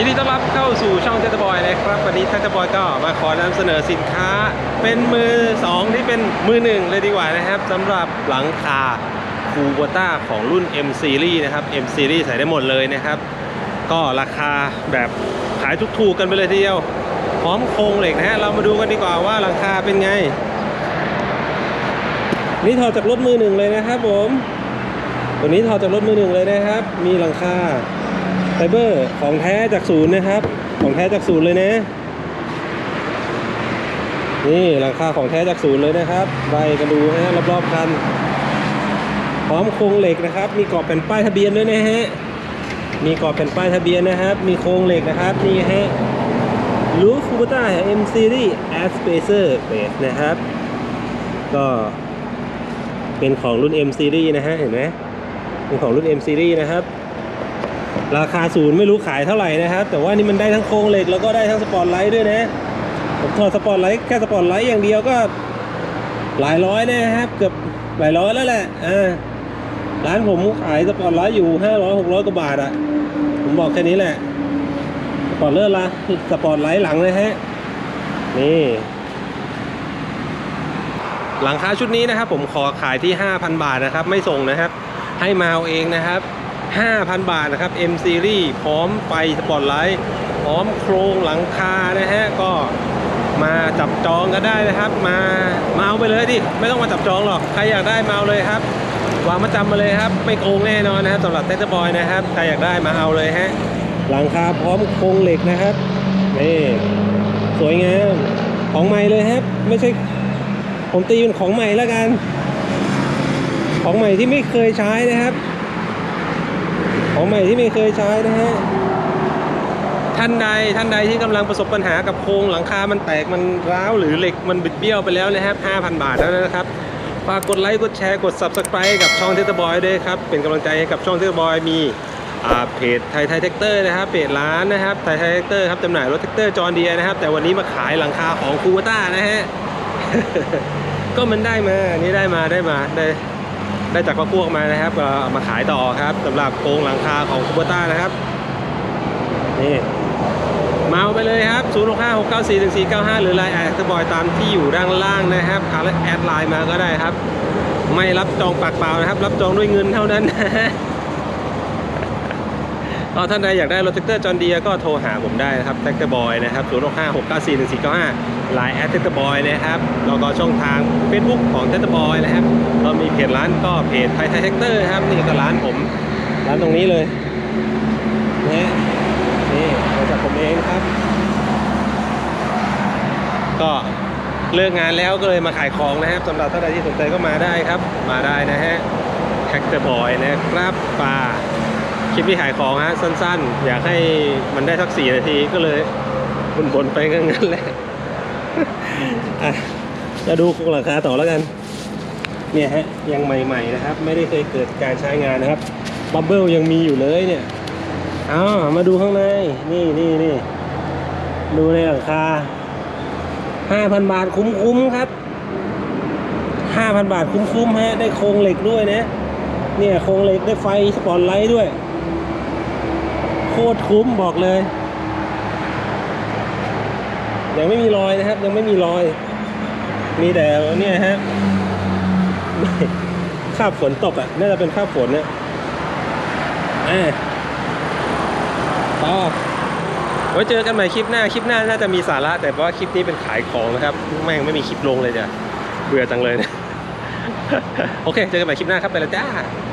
ยินดีต้อนรับเข้าสู่ช่องเทตบอยนะครับวันนี้เทตบอยก็มาขอนำเสนอสินค้า เป็นมือ 2 ที่เป็นมือหนึ่งเลยดีกว่านะครับสำหรับหลังคาคูโบต้าของรุ่น M Series นะครับ M Series ใส่ได้หมดเลยนะครับ ก็ราคาแบบขายถูกๆกันไปเลยทีเดียว พร้อมโครงเหล็กนะฮะเรามาดูกันดีกว่าว่าหลังคาเป็นไง นี่ถอดจากรถมือหนึ่งเลยนะครับผมตัวนี้ถอดจากรถมือหนึ่งเลยนะครับ มีหลังคา ไฟเบอร์ของแท้จากศูนย์นะครับ ของแท้จากศูนย์เลยนะ นี่หลังคาของแท้จากศูนย์เลยนะครับไล่กันดูนะฮะรอบๆกัน พร้อมโครงเหล็กนะครับ มีกรอบเป็นป้ายทะเบียนด้วยนะฮะ มีกรอบเป็นป้ายทะเบียนนะครับ มีโครงเหล็กนะครับ นี่ฮะลูฟคูบต้า M Series Air Spacer Base นะครับ ก็เป็นของรุ่น M Series นะฮะ เห็นไหมเป็นของรุ่น M Series นะครับ ราคาศูนย์ไม่รู้ขายเท่าไหร่นะครับ แต่ว่านี่มันได้ทั้งโครงเหล็กแล้วก็ได้ทั้งสปอร์ตไลท์ด้วยนะผมถอดสปอร์ตไลท์แค่สปอร์ตไลท์อย่างเดียวก็หลายร้อยนะครับ เกือบหลายร้อยแล้วแหละอ่าร้านผมขายสปอร์ตไลท์อยู่ห้าร้อยหกร้อยกว่าบาทอะผมบอกแค่นี้แหละสปอร์ตเลอร์ละสปอร์ตไลท์หลังเลยฮะนี่หลังคาชุดนี้นะครับ ผมขอขายที่ 5,000 บาทนะครับ ไม่ส่งนะครับ ให้มาเอาเองนะครับ 5,000 บาทนะครับ M Series พร้อมไฟสปอตไลท์พร้อมโครงหลังคานะฮะก็มาจับจองก็ได้นะครับ มามาเอาไปเลยดิไม่ต้องมาจับจองหรอกใครอยากได้มาเอาเลยครับวางมาจำมาเลยครับ ไม่โกงแน่นอนนะครับสำหรับเตตบอยนะครับใครอยากได้มาเอาเลยฮะหลังคาพร้อมโครงเหล็กนะครับนี่สวยงามของใหม่เลยครับ ไม่ใช่ผมตีเป็นของใหม่แล้วกัน ของใหม่ที่ไม่เคยใช้นะครับ ของใหม่ที่ไม่เคยใช้นะฮะท่านใดท่านใดที่กำลังประสบปัญหากับโครงหลังคา มันแตกมันร้าวหรือเหล็กมันบิดเบี้ยวไปแล้วนะครับ5,000 บาทแล้วนะครับฝากกดไลค์กดแชร์กด Subscribe กับช่องเทตบอยด้วยครับเป็นกำลังใจให้กับช่องเทตบอยมีเพจไทยไทยแท็กเตอร์นะครับเพจร้านนะครับไทยไทยแท็กเตอร์ครับจำหน่ายรถแท็กเตอร์จอร์เดียนะครับ แต่วันนี้มาขายหลังคาของคูวต้านะฮะก็มันได้มานี่ได้มาได้มาได้ ได้จากพวกมานะครับก็เอามาขายต่อครับสำหรับโครงหลังคาของคูเปอร์ต้านะครับนี่มาเอาไปเลยครับ 0 6 5 6 9 4 1 4 9 5 หรือไลน์แอดบอยตามที่อยู่ด้านล่างนะครับทาแอดไลน์มาก็ได้ครับ ไม่รับจองปากเปล่านะครับ รับจองด้วยเงินเท่านั้นนะ ฮะก็ท่านใดอยากได้รถแท็กเตอร์จอห์นเดียก็โทรหาผมได้นะครับแท็กเตอร์บอยนะครับ0 6 5 6 9 4 1 4 9 5ไลน์แอดแท็กเตอร์บอยนะครับแล้วก็ช่องทาง Facebook ของแท็กเตอร์บอยนะครับก็มีเพจร้านก็เพจไทยไทยแท็กเตอร์ครับนี่ก็ร้านผมร้านตรงนี้เลยนะฮะนี่มาจากผมเองครับ ก็เลิกงานแล้วก็เลยมาขายของนะครับสำหรับท่านใดที่สนใจก็มาได้ครับ มาได้นะฮะแท็กเตอร์บอยนะครับป่า ลิปที่ขายของฮะสั้นๆ อยากให้มันได้สักสี่นาทีก็เลยบ่นๆไปงั้นๆแหละจะดูคงหลังคาต่อแล้วกัน เนี่ยฮะยังใหม่ๆนะครับ ไม่ได้เคยเกิดการใช้งานนะครับบับเบิลยังมีอยู่เลยเนี่ยเอามาดูข้างใน นี่นี่นี่ดูในหลังคาห้าพันบาทคุ้มๆครับห้าพันบาทคุ้มๆฮะได้โครงเหล็กด้วยนะเนี่ยโครงเหล็กได้ไฟสปอตไลท์ด้วย คตรคุ้มบอกเลย ยังไม่มีรอยนะครับ ยังไม่มีรอย มีแต่เนี่ยฮะคาบฝนตกอะ น่าจะเป็นคาบฝนเนี่ยอ่าต่อไว้เจอกันใหม่คลิปหน้า คลิปหน้าน่าจะมีสาระ แต่ว่าคลิปนี้เป็นขายของนะครับ แม่งไม่มีคลิปลงเลยจ้ะเบื่อจังเลยนี่ยโอเค เจอกันใหม่คลิปหน้าครับ ไปแล้วจ้า